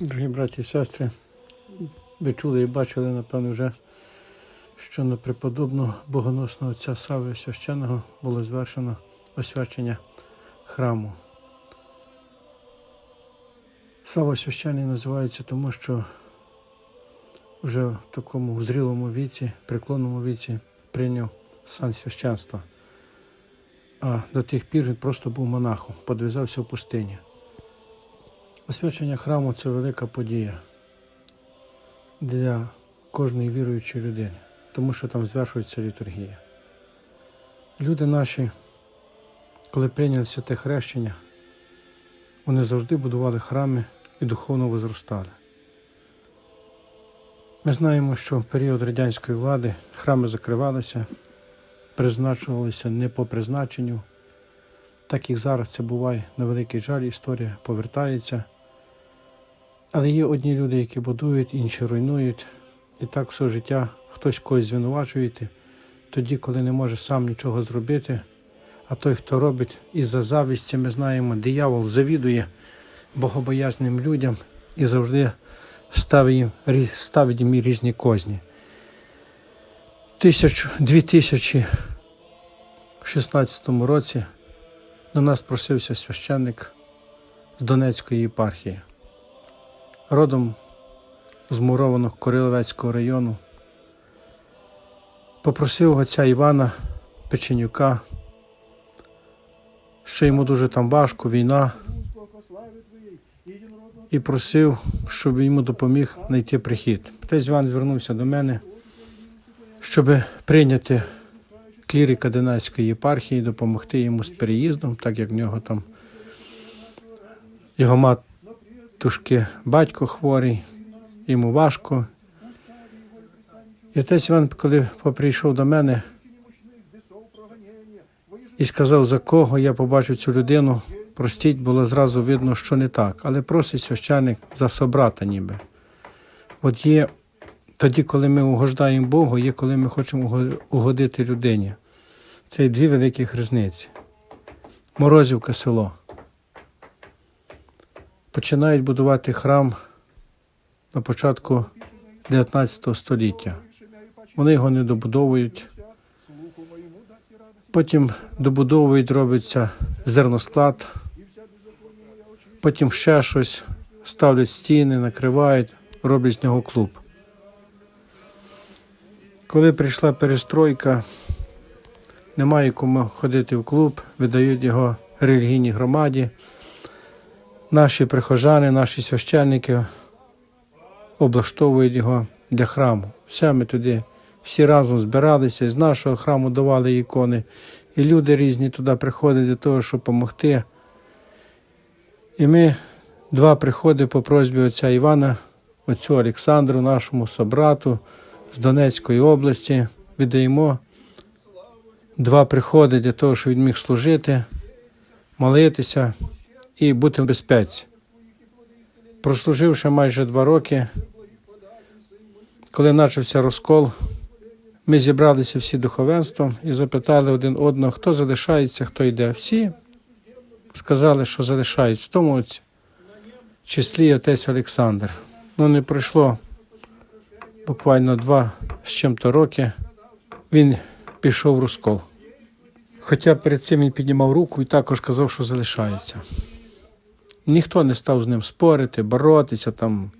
Дорогі браті і сестри, ви чули і бачили, напевно, вже, що на преподобного богоносного отця Сави Священного було звершено освячення храму. Сава священний називається тому, що вже в такому зрілому віці, преклонному віці прийняв сан священства. А до тих пір він просто був монахом, подвизався в пустині. Освячення храму це велика подія для кожної віруючої людини, тому що там звершується літургія. Люди наші, коли прийняли святе хрещення, вони завжди будували храми і духовно возростали. Ми знаємо, що в період радянської влади храми закривалися, призначувалися не по призначенню. Так як зараз це буває на великий жаль, історія повертається. Але є одні люди, які будують, інші руйнують. І так все життя хтось когось звинувачує, тоді, коли не може сам нічого зробити. А той, хто робить із-за завісті, ми знаємо, диявол завідує богобоязним людям і завжди ставить їм, ставить їм різні козні. Тисяч, дві тисячі 16 році до нас просився священник з Донецької єпархії родом з мурованого Кориловецького району. Попросив отця Івана Печенюка, що йому дуже там важко, війна, і просив, щоб йому допоміг знайти прихід. Отець Іван звернувся до мене, щоб прийняти клірика Донецької єпархії, допомогти йому з переїздом, так як в нього там його мати тушки батько хворий, йому важко. І отець Іван, коли прийшов до мене і сказав, за кого я побачив цю людину, простіть, було зразу видно, що не так. Але просить священник за собрата ніби. От є тоді, коли ми угождаємо Богу, є коли ми хочемо угодити людині. Це дві великих різниці. Морозівка село починають будувати храм на початку 19 століття. Вони його не добудовують. Потім добудовують, робиться зерносклад, потім ще щось, ставлять стіни, накривають, роблять з нього клуб. Коли прийшла перестройка, немає кому ходити в клуб, видають його релігійній громаді наші прихожани, наші священники облаштовують його для храму. Все ми туди всі разом збиралися, з нашого храму давали ікони. І люди різні туди приходять для того, щоб допомогти. І ми два приходи по просьбі отця Івана, отцю Олександру, нашому собрату з Донецької області, віддаємо два приходи для того, щоб він міг служити, молитися і бути в безпеці. Прослуживши майже два роки, коли почався розкол, ми зібралися всі духовенством і запитали один одного, хто залишається, хто йде. Всі сказали, що залишаються. В тому от числі отець Олександр. Ну, не пройшло буквально два з чим-то роки, він пішов в розкол. Хоча перед цим він піднімав руку і також казав, що залишається. Ніхто не став з ним спорити, боротися, там,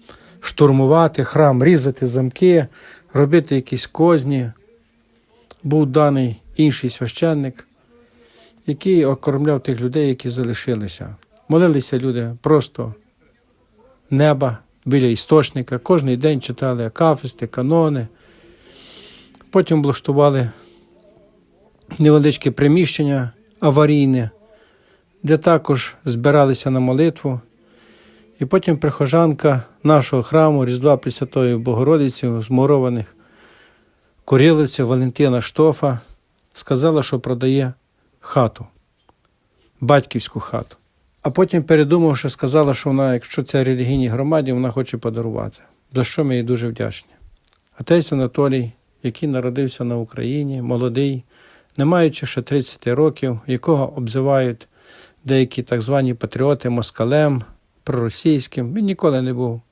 штурмувати храм, різати замки, робити якісь козні. Був даний інший священник, який окормляв тих людей, які залишилися. Молилися люди просто неба біля істочника. Кожний день читали акафисти, канони. Потім облаштували невеличке приміщення аварійне, де також збиралися на молитву. І потім прихожанка нашого храму Різдва Пресвятої Богородиці, змурованих Курилиця Валентина Штофа, сказала, що продає хату, батьківську хату. А потім, передумавши, сказала, що вона, якщо це релігійній громаді, вона хоче подарувати. За що ми їй дуже вдячні. Отець Анатолій, який народився на Україні, молодий, не маючи ще 30 років, якого обзивають деякі так звані патріоти москалем, проросійським. Він ніколи не був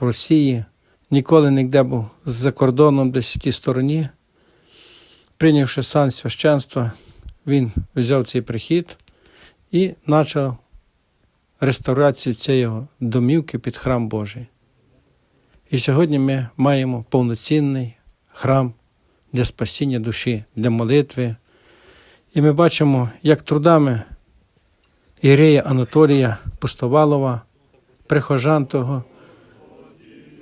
в Росії, ніколи ніде був за кордоном, десь в тій стороні. Прийнявши сан священства, він взяв цей прихід і почав реставрацію цієї домівки під храм Божий. І сьогодні ми маємо повноцінний храм для спасіння душі, для молитви. І ми бачимо, як трудами Ірея Анатолія Пустовалова, прихожан того,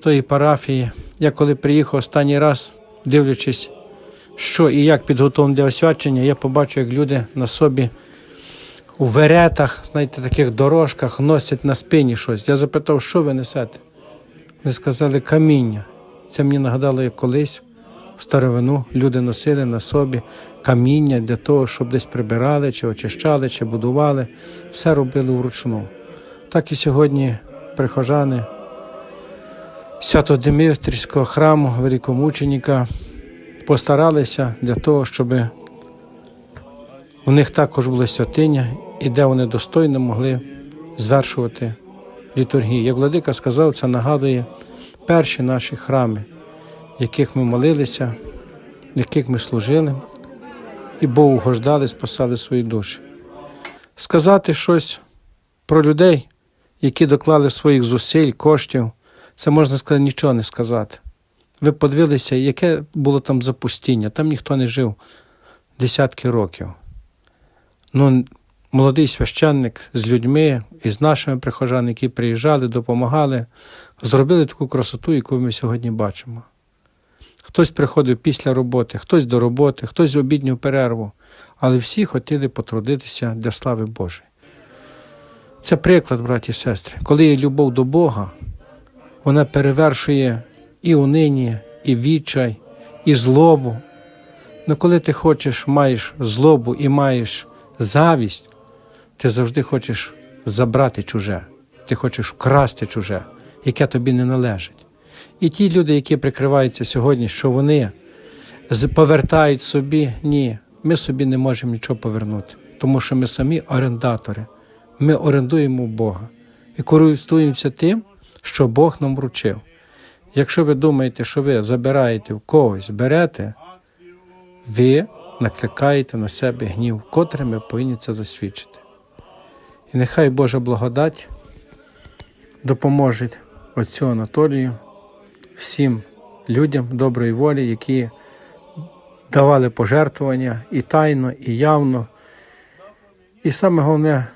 тої парафії. Я коли приїхав останній раз, дивлячись, що і як підготовлено для освячення, я побачив, як люди на собі у веретах, знаєте, таких дорожках носять на спині щось. Я запитав, що ви несете? Вони сказали каміння. Це мені нагадало, як колись старовину люди носили на собі каміння для того, щоб десь прибирали, чи очищали, чи будували. Все робили вручну. Так і сьогодні прихожани Свято-Димитрівського храму великомученика постаралися для того, щоб у них також була святиня, і де вони достойно могли звершувати літургію. Як владика сказав, це нагадує перші наші храми, яких ми молилися, яких ми служили, і Богу угождали, спасали свої душі. Сказати щось про людей, які доклали своїх зусиль, коштів, це можна сказати, нічого не сказати. Ви подивилися, яке було там запустіння, там ніхто не жив десятки років. Ну, молодий священник з людьми і з нашими прихожанами, які приїжджали, допомагали, зробили таку красоту, яку ми сьогодні бачимо. Хтось приходив після роботи, хтось до роботи, хтось в обідню перерву, але всі хотіли потрудитися для слави Божої. Це приклад, браті і сестри. Коли є любов до Бога, вона перевершує і унині, і відчай, і злобу. Ну коли ти хочеш, маєш злобу і маєш завість, ти завжди хочеш забрати чуже, ти хочеш вкрасти чуже, яке тобі не належить. І ті люди, які прикриваються сьогодні, що вони повертають собі, ні, ми собі не можемо нічого повернути, тому що ми самі орендатори. Ми орендуємо Бога і користуємося тим, що Бог нам вручив. Якщо ви думаєте, що ви забираєте в когось, берете, ви накликаєте на себе гнів, котрим ми повинні це засвідчити. І нехай Божа благодать допоможе отцю Анатолію, всім людям доброї волі, які давали пожертвування і тайно, і явно. І саме головне,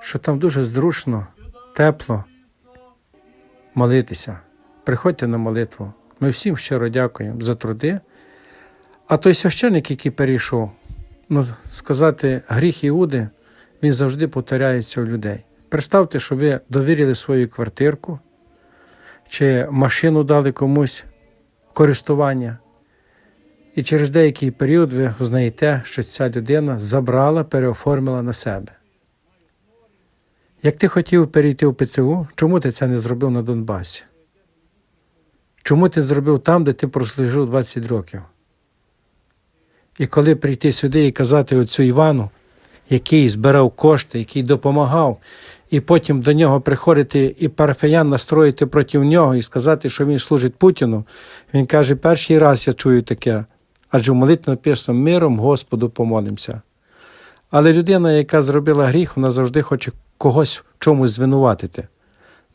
що там дуже зручно, тепло молитися. Приходьте на молитву. Ми всім щиро дякуємо за труди. А той священик, який перейшов, ну, сказати, гріх Іуди, він завжди повторяється у людей. Представте, що ви довірили свою квартирку чи машину дали комусь користування. І через деякий період ви знаєте, що ця людина забрала, переоформила на себе. Як ти хотів перейти в ПЦУ, чому ти це не зробив на Донбасі? Чому ти зробив там, де ти прослужив 20 років? І коли прийти сюди і казати оцю Івану, який збирав кошти, який допомагав, і потім до нього приходити і парафіян настроїти проти нього і сказати, що він служить Путіну, він каже, перший раз я чую таке, адже в молитві написано миром Господу помолимося. Але людина, яка зробила гріх, вона завжди хоче когось в чомусь звинуватити,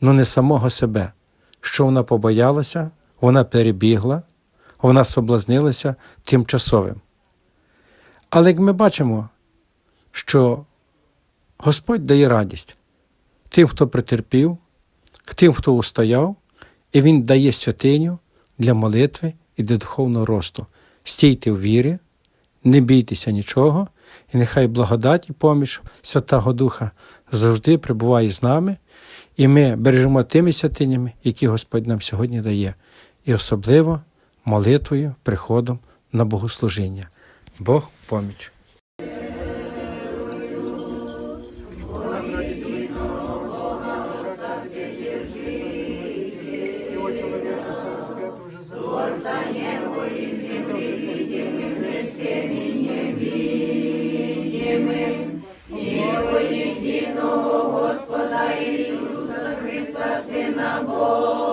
але не самого себе. Що вона побоялася, вона перебігла, вона соблазнилася тимчасовим. Але як ми бачимо, що Господь дає радість тим, хто претерпів, тим, хто устояв, і Він дає святиню для молитви і для духовного росту. Стійте в вірі, не бійтеся нічого, і нехай благодать і поміч Святого Духа завжди перебуває з нами, і ми бережемо тими святинями, які Господь нам сьогодні дає, і особливо молитвою, приходом на богослужіння. Бог поміч. Христа, Сина Бога.